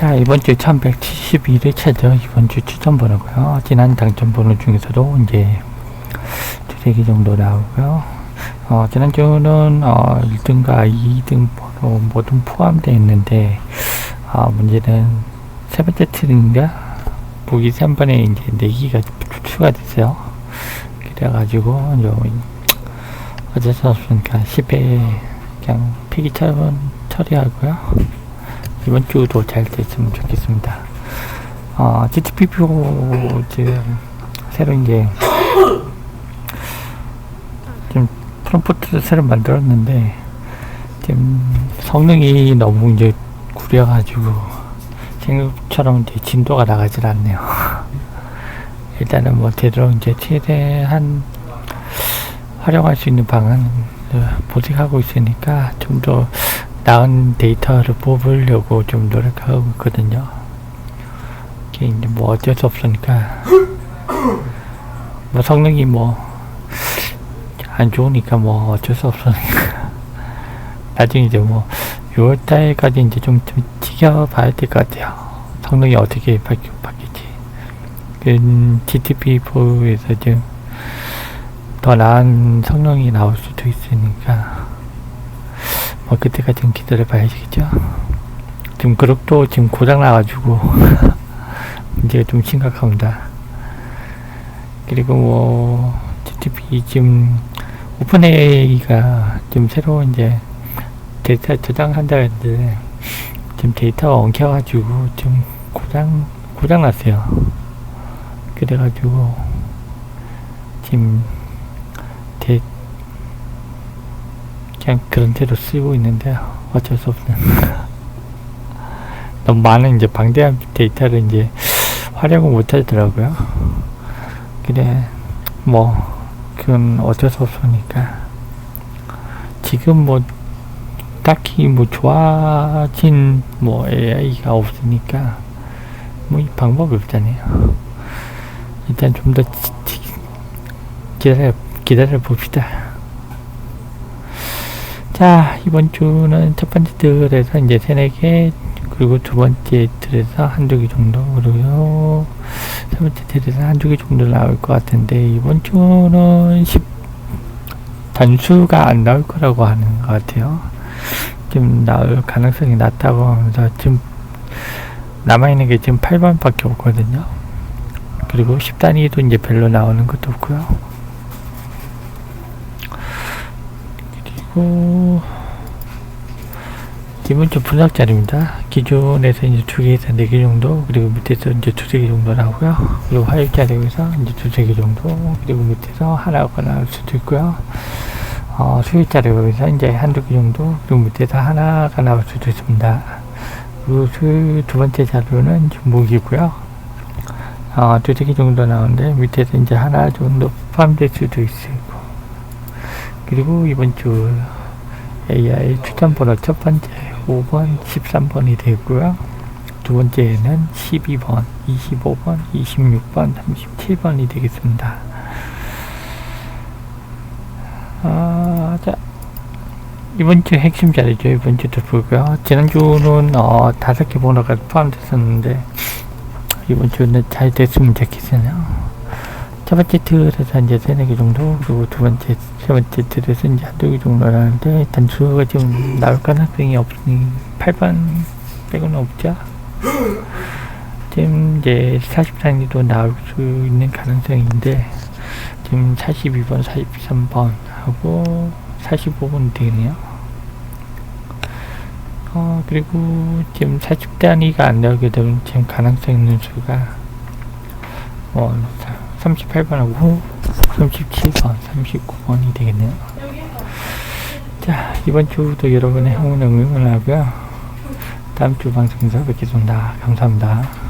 자, 이번 주 1171회차죠. 이번 주 추천 번호고요. 지난 당첨 번호 중에서도 이제 두세 개 정도 나오고요. 어, 지난주는 어, 1등과 2등 번호 모두 포함되어 있는데, 어, 문제는 세 번째 틀인가? 보기 3번에 이제 4개가 추가 됐어요. 그래가지고, 좀, 어쩔 수 없으니까 10회 그냥 폐기 처분 처리하고요. 이번 주도 잘 됐으면 좋겠습니다. 어, GTP4 지금 새로 이제 좀 프롬프트를 새로 만들었는데 지금 성능이 너무 이제 구려가지고 생각처럼 이제 진도가 나가질 않네요. 일단은 뭐 제대로 이제 최대한 활용할 수 있는 방안을 모색하고 있으니까 좀더 나은 데이터를 뽑으려고 좀 노력하고 있거든요. 이게 이제 뭐 어쩔 수 없으니까 뭐 성능이 뭐 안 좋으니까 뭐 어쩔 수 없으니까 나중에 이제 뭐 6월달까지 이제 좀, 좀 지켜봐야 될 것 같아요. 성능이 어떻게 바뀌, 바뀔지. 그 GTP4에서 지금 더 나은 성능이 나올 수도 있으니까 뭐 그때까지 좀 기다려 봐야겠죠? 지금 그룹도 지금 고장 나가지고 문제가 좀 심각합니다. 그리고 뭐 GTP 지금 오픈AI가 지금 새로 이제 데이터 저장한다 했는데 지금 데이터가 엉켜가지고 지금 고장 고장 났어요. 그래가지고 지금 대, 그냥 그런 대로 쓰고 있는데 어쩔 수 없는 너무 많은 이제 방대한 데이터를 이제 활용을 못 하더라고요. 그래 뭐 그건 어쩔 수 없으니까 지금 뭐 딱히 뭐 좋아진 뭐 AI가 없으니까 뭐 이 방법이 없잖아요. 일단 좀 더 기다려 기다려 봅시다. 자, 이번 주는 첫 번째 틀에서 이제 세네 개, 그리고 두 번째 틀에서 한두 개 정도, 그리고 세 번째 틀에서 한두 개 정도 나올 것 같은데, 이번 주는 10, 단수가 안 나올 거라고 하는 것 같아요. 좀 나올 가능성이 낮다고 하면서, 지금 남아있는 게 지금 8번밖에 없거든요. 그리고 10단위도 이제 별로 나오는 것도 없고요. 그리고 기본적 분석 자료입니다. 기존에서 이제 두 개에서 네 개 정도, 그리고 밑에서 이제 두세 개 정도 나오고요. 그리고 화육 자료에서 이제 두세 개 정도, 그리고 밑에서 하나가 나올 수도 있고요. 어, 수익 자료에서 이제 한두 개 정도, 그리고 밑에서 하나가 나올 수도 있습니다. 그리고 수, 두 번째 자료는 중복이고요. 어, 두세 개 정도 나오는데, 밑에서 이제 하나 정도 포함될 수도 있고, 그리고 이번 주 AI 추천 번호 첫 번째 5번, 13번이 되고요. 두 번째는 12번, 25번, 26번, 37번이 되겠습니다. 아, 자, 이번 주 핵심 자리죠. 이번 주도 보고요. 지난주는 어, 다섯 개 번호가 포함됐었는데 이번 주는 잘 됐으면 좋겠어요. 첫 번째 틀에서 이제 세네 개 정도, 그리고 두 번째, 세 번째 틀에서 이제 한두 개 정도 나는데, 단수가 좀 나올 가능성이 없으니, 8번 빼고는 없죠. 지금 이제 43기도 나올 수 있는 가능성인데, 지금 42번, 43번 하고 45번 되겠네요. 어, 그리고 지금 40단위가 안 나오게 되면 지금 가능성 있는 수가, 뭐, 38번하고 37번, 39번이 되겠네요. 자, 이번 주도 여러분의 행운 응원을 하고요. 다음 주 방송에서 뵙겠습니다. 감사합니다.